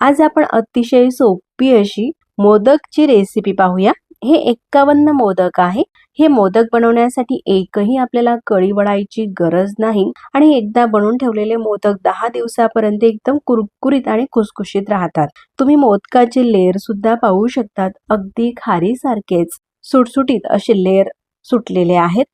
आज आपण अतिशय सोपी अशी मोदकची रेसिपी पाहूया. हे एक्कावन्न मोदक आहे. हे मोदक बनवण्यासाठी एकही आपल्याला कळी वळायची गरज नाही आणि एकदा बनवून ठेवलेले मोदक दहा दिवसापर्यंत एकदम कुरकुरीत आणि खुसखुशीत राहतात. तुम्ही मोदकाचे लेअर सुद्धा पाहू शकतात. अगदी खारी सारखेच सुटसुटीत असे लेअर सुटलेले आहेत.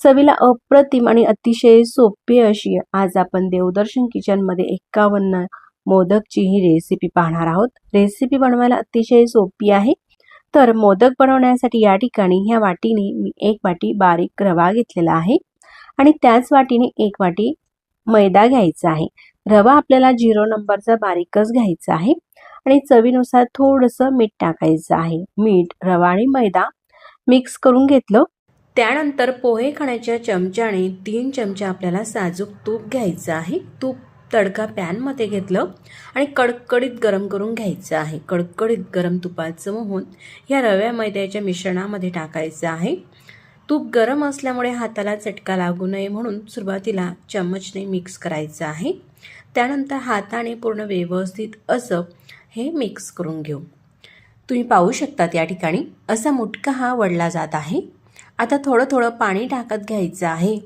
चवीला अप्रतिम आणि अतिशय सोपी अशी आज आपण देवदर्शन किचनमध्ये एक्कावन्न मोदकची ही रेसिपी पाहणार आहोत. रेसिपी बनवायला अतिशय सोपी आहे. तर मोदक बनवण्यासाठी या ठिकाणी ह्या वाटीने मी एक वाटी बारीक रवा घेतलेला आहे. आणि त्याच वाटीने एक वाटी मैदा घ्यायचा आहे. रवा आपल्याला झिरो नंबरचा बारीकच घ्यायचा आहे. आणि चवीनुसार थोडंसं मीठ टाकायचं आहे. मीठ रवा आणि मैदा मिक्स करून घेतलं. त्यानंतर पोहे खाण्याच्या चमच्याने तीन चमचे आपल्याला साजूक तूप घ्यायचं आहे. तूप तडका पॅनमध्ये घेतलं आणि कडकडीत गरम करून घ्यायचं आहे. कडकडीत गरम तुपाचं मोहून ह्या रव्या मैद्याच्या मिश्रणामध्ये टाकायचं आहे. तूप गरम असल्यामुळे हाताला चटका लागू नये म्हणून सुरुवातीला चम्मचने मिक्स करायचं आहे. त्यानंतर हाताने पूर्ण व्यवस्थित असं हे मिक्स करून घेऊ. तुम्ही पाहू शकतात या ठिकाणी असा मुटका हा वडला जात आहे. आता थोडं थोडं पाणी टाकत घ्यायचं आहे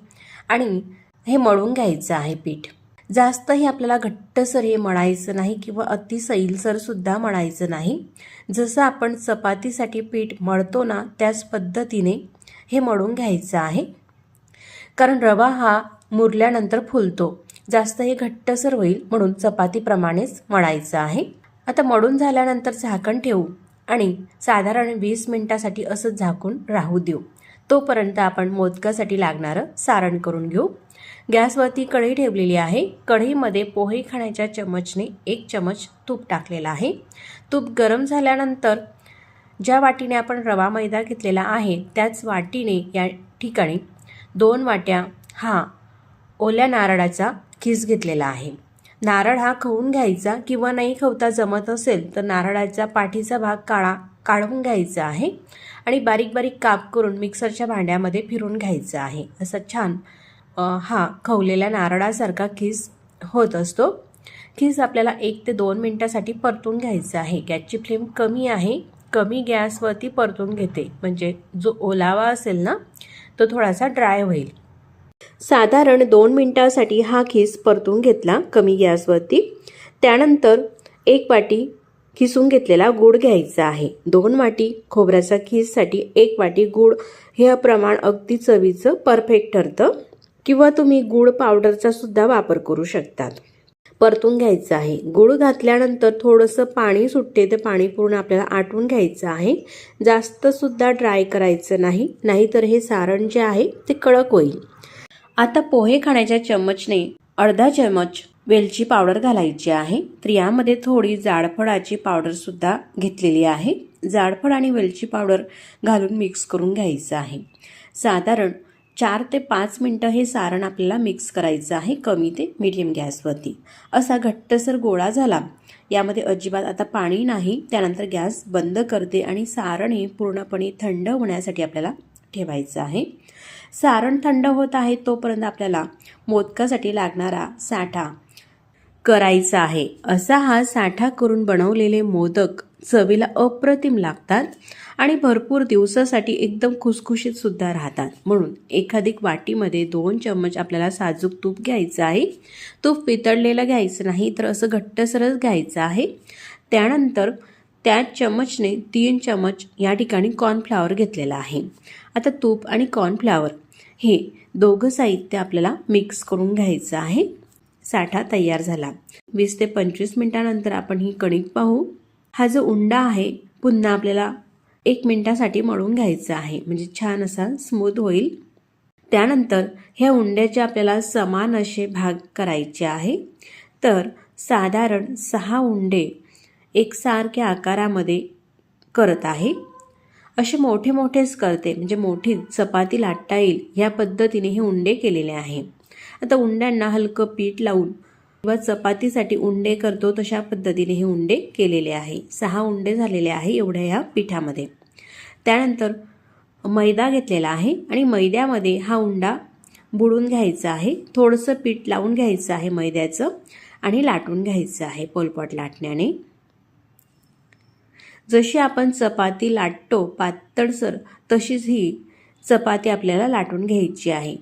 आणि हे मळून घ्यायचं आहे पीठ. जास्तही आपल्याला घट्टसर हे मळायचं नाही किंवा अति सैलसरसुद्धा म्हणायचं मळायचं नाही. जसं आपण चपातीसाठी पीठ मळतो ना त्याच पद्धतीने हे मळून घ्यायचं आहे. कारण रवा हा मुरल्यानंतर फुलतो. जास्त हे घट्टसर होईल म्हणून चपातीप्रमाणेच मळायचं आहे. आता मळून झाल्यानंतर झाकण ठेवू आणि साधारण वीस मिनिटासाठी असं झाकून राहू देऊ. तोपर्यंत आपण मोदकासाठी लागणारं सारण करून घेऊ. गॅसवरती कढई ठेवलेली आहे. कढईमध्ये पोहे खाण्याच्या चमचने एक चमच तूप टाकलेला आहे. तूप गरम झाल्यानंतर ज्या वाटीने आपण रवा मैदा घेतलेला आहे त्याच वाटीने या ठिकाणी दोन वाट्या हा ओल्या नारळाचा खीस घेतलेला आहे. नारळ हा खवून घ्यायचा किंवा नाही खवता जमत असेल तर नारळाचा पाठीचा भाग काळा काढून घ्यायचा आहे आणि बारीक बारीक काप करून मिक्सरच्या भांड्यामध्ये फिरून घ्यायचं आहे. असं छान हा खवलेल्या नारळासारखा खीस होत असतो. खीस आपल्याला एक ते दोन मिनटासाठी परतून घ्यायचं आहे. गॅसची फ्लेम कमी आहे. कमी गॅसवरती परतून घेते. म्हणजे जो ओलावा असेल ना तो थोडासा ड्राय होईल. साधारण दोन मिनटासाठी हा खीस परतून घेतला कमी गॅसवरती. त्यानंतर एक वाटी खिसून घेतलेला गूळ घ्यायचा आहे. दोन वाटी खोबऱ्याचा खीससाठी एक वाटी गूळ हे प्रमाण अगदी चवीचं परफेक्ट ठरतं. किंवा तुम्ही गूळ पावडरचा सुद्धा वापर करू शकतात. परतून घ्यायचं आहे. गूळ घातल्यानंतर थोडंसं पाणी सुटते ते पाणी पूर्ण आपल्याला आटवून घ्यायचं आहे. जास्त सुद्धा ड्राय करायचं नाही. नाहीतर हे सारण जे आहे ते कडक होईल. आता पोहे खाण्याच्या चम्मचने अर्धा चम्मच वेलची पावडर घालायची आहे. तर यामध्ये थोडी जाडफळाची पावडरसुद्धा घेतलेली आहे. जाडफळ आणि वेलची पावडर घालून मिक्स करून घ्यायचं आहे. साधारण चार ते पाच मिनटं हे सारण आपल्याला मिक्स करायचं आहे कमी ते मीडियम गॅसवरती. असा घट्टसर गोळा झाला. यामध्ये अजिबात आता पाणी नाही. त्यानंतर गॅस बंद करते आणि सारण हे पूर्णपणे थंड होण्यासाठी आपल्याला ठेवायचं आहे. सारण थंड होत आहे तोपर्यंत आपल्याला मोदकासाठी लागणारा साठा करायचा आहे. असा हा साठा करून बनवलेले मोदक चवीला अप्रतिम लागतात. आणि भरपूर दिवसासाठी एकदम खुसखुशीत सुद्धा राहतात. म्हणून एखादी वाटीमध्ये दोन चम्मच आपल्याला साजूक तूप घ्यायचं आहे. तूप पितळलेलं घ्यायचं नाही तर असं घट्टसरच घ्यायचं आहे. त्यानंतर त्या चम्मचने तीन चम्मच या ठिकाणी कॉर्नफ्लावर घेतलेला आहे. आता तूप आणि कॉर्नफ्लावर हे दोघं साहित्य आपल्याला मिक्स करून घ्यायचं आहे. साठा तयार झाला. वीस ते पंचवीस मिनटानंतर आपण ही कणिक पाहू. हा जो उंडा आहे पुन्हा आपल्याला एक मिनटासाठी मळून घ्यायचं आहे. म्हणजे छान असा स्मूथ होईल. त्यानंतर ह्या उंड्याचे आपल्याला समान असे भाग करायचे आहे. तर साधारण सहा उंडे एकसारख्या आकारामध्ये करत आहे. असे मोठे मोठेच करते. म्हणजे मोठी चपाती लाटता येईल. ह्या पद्धतीने हे उंडे केलेले आहे. आता उंड्यांना हलकं पीठ लावून किंवा चपातीसाठी उंडे करतो तशा पद्धतीने हे उंडे केलेले आहे. सहा उंडे झालेले आहे एवढ्या ह्या पिठामध्ये. त्यानंतर मैदा घेतलेला आहे आणि मैद्यामध्ये हा उंडा बुडून घ्यायचा आहे. थोडंसं पीठ लावून घ्यायचं आहे मैद्याचं आणि लाटून घ्यायचं आहे पोलपट लाटण्याने. जशी आपण चपाती लाटतो पातळसर तशीच ही चपाती आपल्याला लाटून घ्यायची आहे.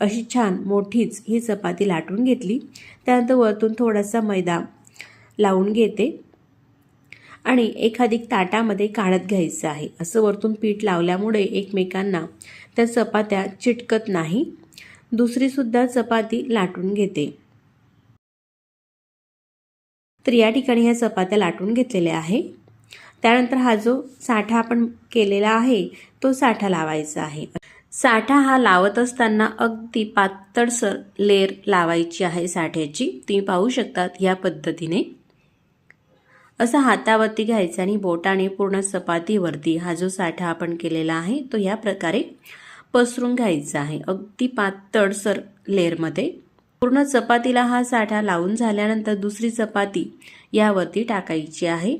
अशी छान मोठीच ही चपाती लाटून घेतली. त्यानंतर वरतून थोडासा मैदा लावून घेते. आणि एखादी ताटामध्ये काढत घ्यायचं आहे. असं वरतून पीठ लावल्यामुळे एकमेकांना त्या चपात्या चिटकत नाही. दुसरीसुद्धा चपाती लाटून घेते. तर या ठिकाणी ह्या चपात्या लाटून घेतलेल्या आहे. त्यानंतर हा जो साठा आपण केलेला आहे तो साठा लावायचा आहे. साठा हा लावत असताना अगदी पातळसर लेअर लावायची आहे साठ्याची. तुम्ही पाहू शकतात ह्या पद्धतीने. असं हातावरती घ्यायचं आणि बोटाने पूर्ण चपातीवरती हा जो साठा आपण केलेला आहे तो ह्या प्रकारे पसरून घ्यायचा आहे. अगदी पातळसर लेअरमध्ये पूर्ण चपातीला हा साठा लावून झाल्यानंतर दुसरी चपाती यावरती टाकायची आहे.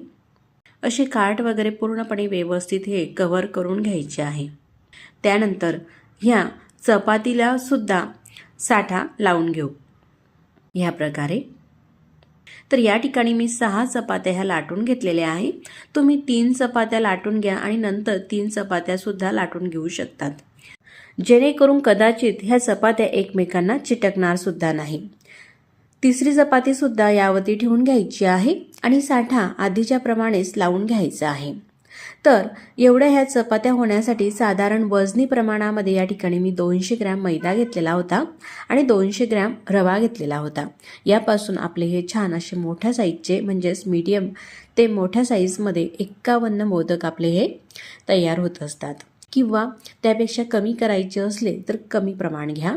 असे काठ वगैरे पूर्णपणे व्यवस्थित हे कव्हर करून घ्यायचे आहे. त्यानंतर ह्या चपातीला सुद्धा साठा लावून घेऊ. ह्या प्रकारे. तर या ठिकाणी मी सहा चपात्या ह्या लाटून घेतलेल्या आहे. तुम्ही तीन चपात्या लाटून घ्या आणि नंतर तीन चपात्यासुद्धा लाटून घेऊ शकतात. जेणेकरून कदाचित ह्या चपात्या एकमेकांना चिटकणार सुद्धा नाही. तिसरी चपातीसुद्धा यावरती ठेवून घ्यायची आहे आणि साठा आधीच्या प्रमाणेच लावून घ्यायचा आहे. तर एवढ्या ह्या चपात्या होण्यासाठी साधारण वजनी प्रमाणामध्ये या ठिकाणी मी दोनशे ग्रॅम मैदा घेतलेला होता आणि दोनशे ग्रॅम रवा घेतलेला होता. यापासून आपले हे छान असे मोठ्या साईजचे म्हणजेच मीडियम ते मोठ्या साईजमध्ये एक्कावन्न मोदक आपले हे तयार होत असतात. किंवा त्यापेक्षा कमी करायचे असले तर कमी प्रमाण घ्या.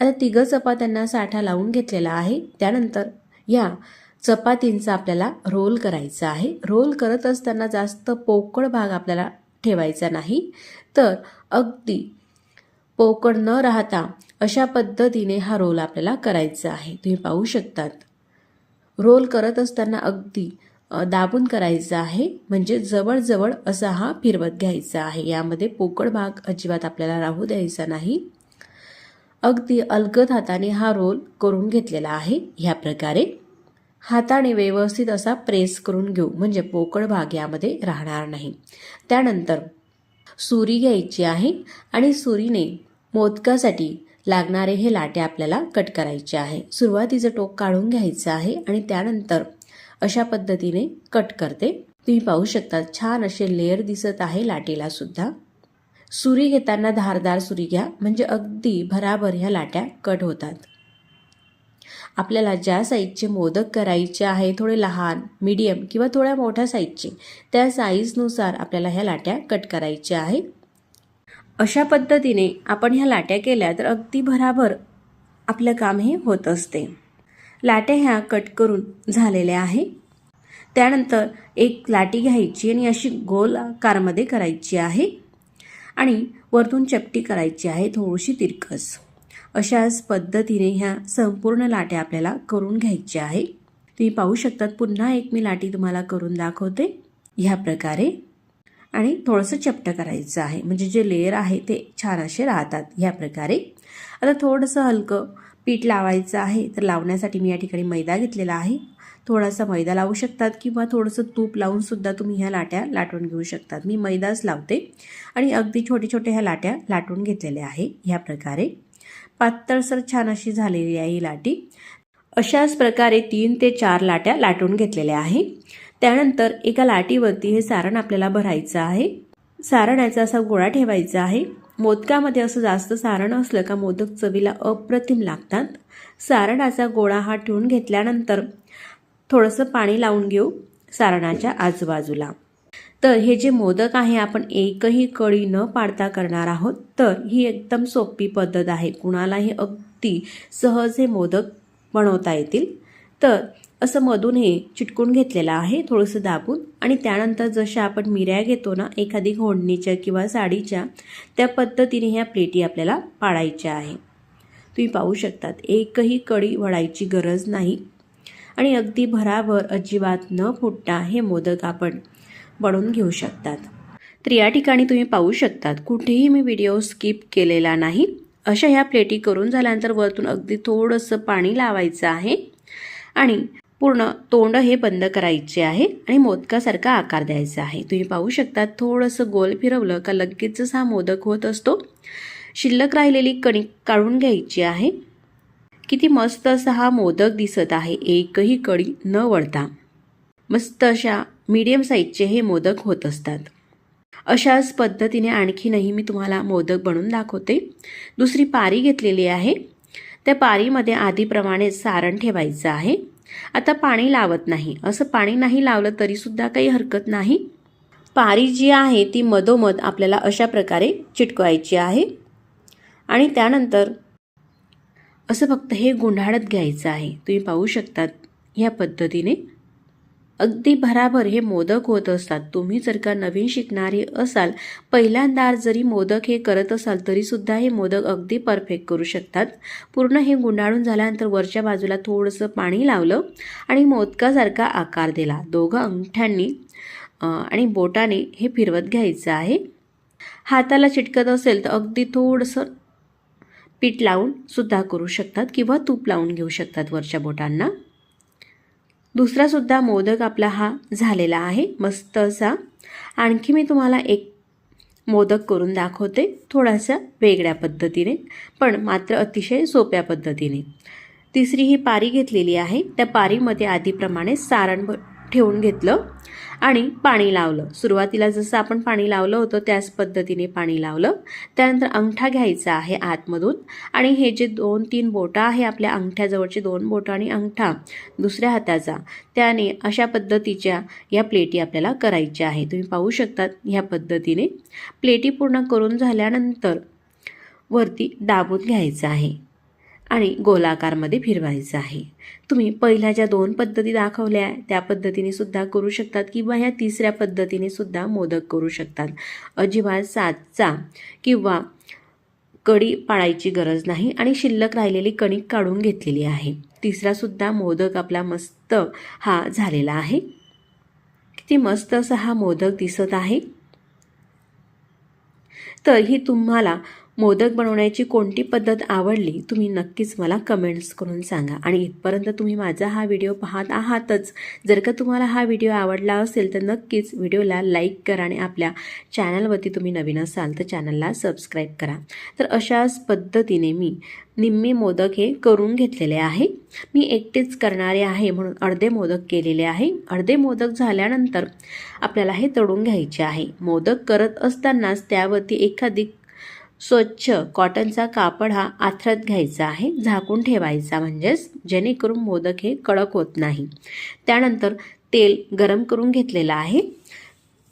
आता तिघं चपात्यांना साठा लावून घेतलेला आहे. त्यानंतर या चपातींचा आपल्याला रोल करायचा आहे. रोल करत असताना जास्त पोकळ भाग आपल्याला ठेवायचा नाही. तर अगदी पोकळ न राहता अशा पद्धतीने हा रोल आपल्याला करायचा आहे. तुम्ही पाहू शकतात. रोल करत असताना अगदी दाबून करायचा आहे. म्हणजे जवळजवळ असा हा फिरवत घ्यायचा आहे. यामध्ये पोकळ भाग अजिबात आपल्याला राहू द्यायचा नाही. अगदी अलगद हाताने हा रोल करून घेतलेला आहे. ह्या प्रकारे. हाताने व्यवस्थित असा प्रेस करून घेऊ. म्हणजे पोकळ भाग यामध्ये राहणार नाही. त्यानंतर सुरी घ्यायची आहे आणि सुरीने मोदकासाठी लागणारे हे लाटे आपल्याला कट करायचे आहे. सुरुवातीचं टोक काढून घ्यायचं आहे आणि त्यानंतर अशा पद्धतीने कट करते. तुम्ही पाहू शकता छान असे लेअर दिसत आहे लाटेला सुद्धा. सुरी घेताना धारदार सुरी घ्या. म्हणजे अगदी भराभर ह्या लाट्या कट होतात. आपल्याला ज्या साईजचे मोदक करायचे आहे थोडे लहान मीडियम किंवा थोड्या मोठ्या साईजचे त्या साईजनुसार आपल्याला ह्या लाट्या कट करायच्या आहे अशा पद्धतीने आपण ह्या लाट्या केल्या तर अगदी भराभर आपलं काम हे होत असते. लाट्या ह्या कट करून झालेल्या आहे. त्यानंतर एक लाटी घ्यायची आणि अशी गोल आकारमध्ये करायची आहे. आणि वरतून चपटी करायची आहे थोडीशी तिरकस. अशाच पद्धतीने ह्या संपूर्ण लाट्या आपल्याला करून घ्यायच्या आहे. तुम्ही पाहू शकतात पुन्हा एक मी लाटी तुम्हाला करून दाखवते. ह्या प्रकारे. आणि थोडंसं चपटं करायचं आहे. म्हणजे जे लेअर आहे ते छान असे राहतात. ह्या प्रकारे. आता थोडंसं हलकं पीठ लावायचं आहे. तर लावण्यासाठी मी या ठिकाणी मैदा घेतलेला आहे. थोडासा मैदा लावू शकतात किंवा थोडंसं तूप लावूनसुद्धा तुम्ही ह्या लाट्या लाटून घेऊ शकतात. मी मैदाच लावते. आणि अगदी छोटे छोटे ह्या लाट्या लाटून घेतलेल्या आहे. ह्या प्रकारे. पातळसर छान अशी झालेली आहे ही लाटी. अशाच प्रकारे तीन ते चार लाट्या लाटून घेतलेल्या आहे. त्यानंतर एका लाटीवरती हे सारण आपल्याला भरायचं आहे. सारणाचा असा गोळा ठेवायचा आहे. मोदकामध्ये असं जास्त सारण असलं का मोदक चवीला अप्रतिम लागतात. सारणाचा गोळा हा ठेवून घेतल्यानंतर थोडंसं पाणी लावून घेऊ सारणाच्या आजूबाजूला. तर हे जे मोदक आहे आपण एकही कळी न पाडता करणार आहोत तर ही एकदम सोपी पद्धत आहे. कुणालाही अगदी सहज हे मोदक बनवता येतील. तर असं मधून हे चिटकून घेतलेलं आहे थोडंसं दाबून. आणि त्यानंतर जशा आपण मिऱ्या घेतो ना एखादी घोडणीच्या किंवा साडीच्या त्या पद्धतीने ह्या प्लेटी आपल्याला पाडायच्या आहे. तुम्ही पाहू शकतात एकही कडी वळायची गरज नाही. आणि अगदी भराभर अजिबात न फुटता हे मोदक आपण बनवून घेऊ शकतात. तर या ठिकाणी तुम्ही पाहू शकतात कुठेही मी व्हिडिओ स्किप केलेला नाही. अशा ह्या प्लेटी करून झाल्यानंतर वरतून अगदी थोडंसं पाणी लावायचं आहे. आणि पूर्ण तोंड हे बंद करायचे आहे आणि मोदकासारखा आकार द्यायचा आहे. तुम्ही पाहू शकता थोडंसं गोल फिरवलं का लगेचच हा मोदक होत असतो. शिल्लक राहिलेली कणिक काढून घ्यायची आहे. किती मस्त असा हा मोदक दिसत आहे. एकही कडी न वळता. मस्त अशा मीडियम साईजचे हे मोदक होत असतात. अशाच पद्धतीने आणखीनही मी तुम्हाला मोदक बनवून दाखवते. दुसरी पारी घेतलेली आहे. त्या पारीमध्ये आधीप्रमाणे सारण ठेवायचं आहे. आता पाणी लावत नाही. असं पाणी नाही लावलं तरीसुद्धा काही हरकत नाही. पारी जी आहे ती मधोमध आपल्याला अशा प्रकारे चिटकवायची आहे. आणि त्यानंतर असं फक्त हे गुंढाळत घ्यायचं आहे. तुम्ही पाहू शकतात ह्या पद्धतीने. अगदी भराभर हे मोदक होत असतात. तुम्ही जर का नवीन शिकणारे असाल पहिल्यांदा जरी मोदक हे करत असाल तरीसुद्धा हे मोदक अगदी परफेक्ट करू शकतात. पूर्ण हे गुंडाळून झाल्यानंतर वरच्या बाजूला थोडंसं पाणी लावलं आणि मोदकासारखा आकार दिला. दोघं अंगठ्यांनी आणि बोटाने हे फिरवत घ्यायचं आहे. हाताला चिटकत असेल तर अगदी थोडंसं पीठ लावून सुद्धा करू शकतात किंवा तूप लावून घेऊ शकतात वरच्या बोटांना. दुसरासुद्धा मोदक आपला हा झालेला आहे मस्त असा. आणखी मी तुम्हाला एक मोदक करून दाखवते थोडासा वेगळ्या पद्धतीने पण मात्र अतिशय सोप्या पद्धतीने. तिसरी ही पारी घेतलेली आहे. त्या पारीमध्ये आधीप्रमाणे सारण ठेवून घेतलं. आणि पाणी लावलं. सुरुवातीला जसं आपण पाणी लावलं होतं त्याच पद्धतीने पाणी लावलं. त्यानंतर अंगठा घ्यायचा आहे आतमधून. आणि हे जे दोन तीन बोटं आहे आपल्या अंगठ्याजवळचे दोन बोटं आणि अंगठा दुसऱ्या हाताचा त्याने अशा पद्धतीच्या या प्लेटी आपल्याला करायच्या आहे तुम्ही पाहू शकतात ह्या पद्धतीने. प्लेटी पूर्ण करून झाल्यानंतर वरती दाबून घ्यायचं आहे. आणि गोलाकारमध्ये फिरवायचं आहे. तुम्ही पहिल्या ज्या दोन पद्धती दाखवल्या त्या पद्धतीने सुद्धा करू शकतात किंवा ह्या तिसऱ्या पद्धतीने सुद्धा मोदक करू शकतात. अजिबात सातचा किंवा कडी पाळायची गरज नाही आणि शिल्लक राहिलेली कणिक काढून घेतलेली आहे. तिसरासुद्धा मोदक आपला मस्त हा झालेला आहे. किती मस्त असा हा मोदक दिसत आहे. तर ही तुम्हाला मोदक बनवण्याची कोणती पद्धत आवडली तुम्ही नक्कीच मला कमेंट्स करून सांगा. आणि इथपर्यंत तुम्ही माझा हा व्हिडिओ पाहत आहातच. जर का तुम्हाला हा व्हिडिओ आवडला असेल तर नक्कीच व्हिडिओला लाईक करा आणि आपल्या चॅनलवरती तुम्ही नवीन असाल तर चॅनलला सबस्क्राईब करा. तर अशाच पद्धतीने मी निम्मे मोदक हे करून घेतलेले आहे. मी एकटेच करणारे आहे म्हणून अर्धे मोदक केलेले आहे. अर्धे मोदक झाल्यानंतर आपल्याला हे तळून घ्यायचे आहे. मोदक करत असतानाच त्यावरती एखादी स्वच्छ कॉटनचा कापड हा आथरत घ्यायचा आहे झाकून ठेवायचा म्हणजेच जेणेकरून मोदक हे कडक होत नाही. त्यानंतर तेल गरम करून घेतलेलं आहे.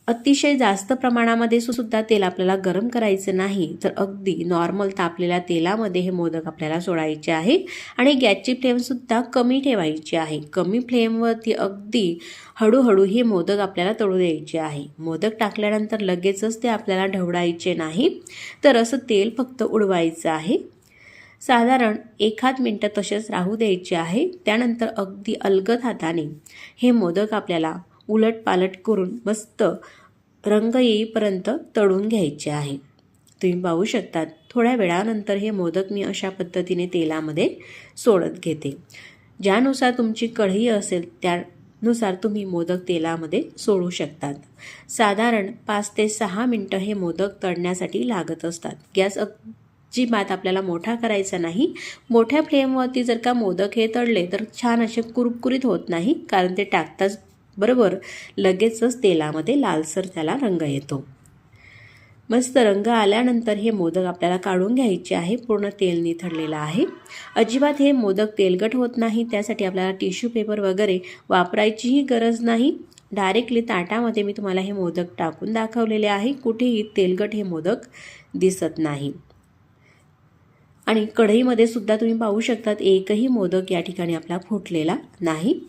अतिशय जास्त प्रमाणामध्ये सुद्धा तेल आपल्याला गरम करायचं नाही. तर अगदी नॉर्मल तापलेल्या तेलामध्ये हे मोदक आपल्याला सोडायचे आहे. आणि गॅसची फ्लेमसुद्धा कमी ठेवायची आहे. कमी फ्लेमवरती अगदी हळूहळू हे मोदक आपल्याला तळू द्यायचे आहे. मोदक टाकल्यानंतर लगेचच ते आपल्याला ढवडायचे नाही. तर असं तेल फक्त उडवायचं आहे. साधारण एखाद मिनटं तसेच राहू द्यायचे आहे. त्यानंतर अगदी अलगद हाताने हे मोदक आपल्याला उलट पालट करून मस्त रंग येईपर्यंत तळून घ्यायचे आहे. तुम्ही पाहू शकतात थोड्या वेळानंतर हे मोदक मी अशा पद्धतीने तेलामध्ये सोडत घेते. ज्यानुसार तुमची कढई असेल त्यानुसार तुम्ही मोदक तेलामध्ये सोडू शकतात. साधारण पाच ते सहा मिनटं हे मोदक तळण्यासाठी लागत असतात. गॅस अजिबात आपल्याला मोठा करायचा नाही. मोठ्या फ्लेमवरती जर का मोदक हे तळले तर छान असे कुरकुरीत होत नाही कारण ते टाकताच बरोबर? लगेचच तेलामध्ये लालसर त्याला रंग येतो. मस्त रंग आल्यानंतर हे मोदक आपल्याला काढून घ्यायचे आहे. पूर्ण तेल निथळलेलं आहे. अजिबात हे मोदक तेलगट होत नाही. त्यासाठी आपल्याला टिश्यू पेपर वगैरे वापरायचीही गरज नाही. डायरेक्टली ताटामध्ये मी तुम्हाला हे मोदक टाकून दाखवलेले आहे. कुठेही तेलगट हे मोदक दिसत नाही. आणि कढईमध्ये सुद्धा तुम्ही पाहू शकतात एकही मोदक या ठिकाणी आपला फुटलेला नाही.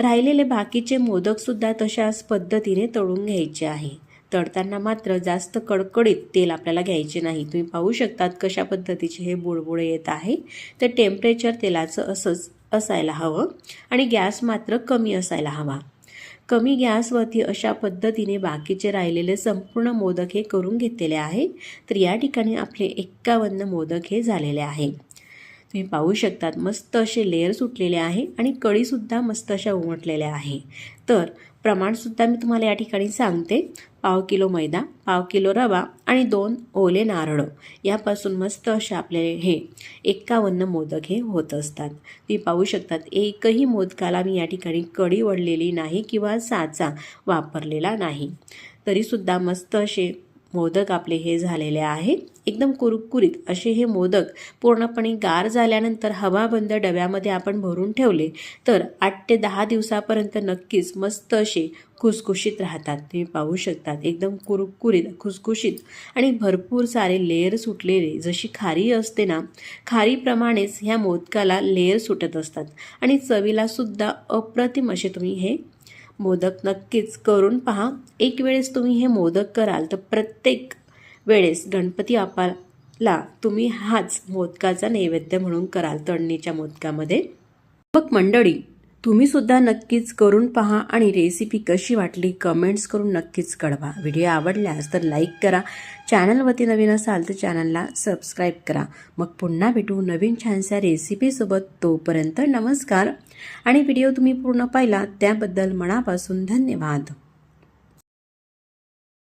राहिलेले बाकीचे मोदकसुद्धा तशाच पद्धतीने तळून घ्यायचे आहे. तळताना मात्र जास्त कडकडीत तेल आपल्याला घ्यायचे नाही. तुम्ही पाहू शकतात कशा पद्धतीचे हे बुळबुळे येत आहे. तर टेम्परेचर तेलाचं असंच असायला हवं आणि गॅस मात्र कमी असायला हवा. कमी गॅसवरती अशा पद्धतीने बाकीचे राहिलेले संपूर्ण मोदक हे करून घेतलेले आहे. तर या ठिकाणी आपले एक्कावन्न मोदक हे झालेले आहे. तुम्ही पाहू शकतात मस्त असे लेअर सुटलेले आहे आणि कळीसुद्धा मस्त अशा उमटलेल्या आहे. तर प्रमाणसुद्धा मी तुम्हाला या ठिकाणी सांगते. पाव किलो मैदा पाव किलो रवा आणि दोन ओले नारळ. यापासून मस्त असे आपले हे एक्कावन्न मोदक हे होत असतात. तुम्ही पाहू शकतात एकही मोदकाला मी या ठिकाणी कडी वळलेली नाही किंवा साचा वापरलेला नाही. तरीसुद्धा मस्त असे मोदक आपले हे झालेले आहे. एकदम कुरकुरीत असे हे मोदक पूर्णपणे गार झाल्यानंतर हवाबंद डब्यामध्ये आपण भरून ठेवले तर आठ ते दहा दिवसापर्यंत नक्कीच मस्त असे खुसखुशीत राहतात. तुम्ही पाहू शकतात. एकदम कुरकुरीत खुसखुशीत आणि भरपूर सारे लेअर सुटलेले. जशी खारी असते ना खारीप्रमाणेच ह्या मोदकाला लेअर सुटत असतात. आणि चवीला सुद्धा अप्रतिम असे तुम्ही हे मोदक नक्कीच करून पहा. एक वेळेस तुम्ही हे मोदक कराल तर प्रत्येक वेळेस गणपती आपाला तुम्ही हाच मोदकाचा नैवेद्य म्हणून कराल तळणीच्या मोदकामध्ये. मग मंडळी तुम्ही सुद्धा नक्कीच करून पहा आणि रेसिपी कशी वाटली कमेंट्स करून नक्कीच कळवा. व्हिडिओ आवडल्यास तर लाईक करा. चॅनलवरती नवीन असाल तर चॅनलला सबस्क्राईब करा. मग पुन्हा भेटू नवीन छानशा रेसिपीसोबत तोपर्यंत नमस्कार. आणि व्हिडिओ तुम्ही पूर्ण पाहिला त्याबद्दल मनापासून धन्यवाद.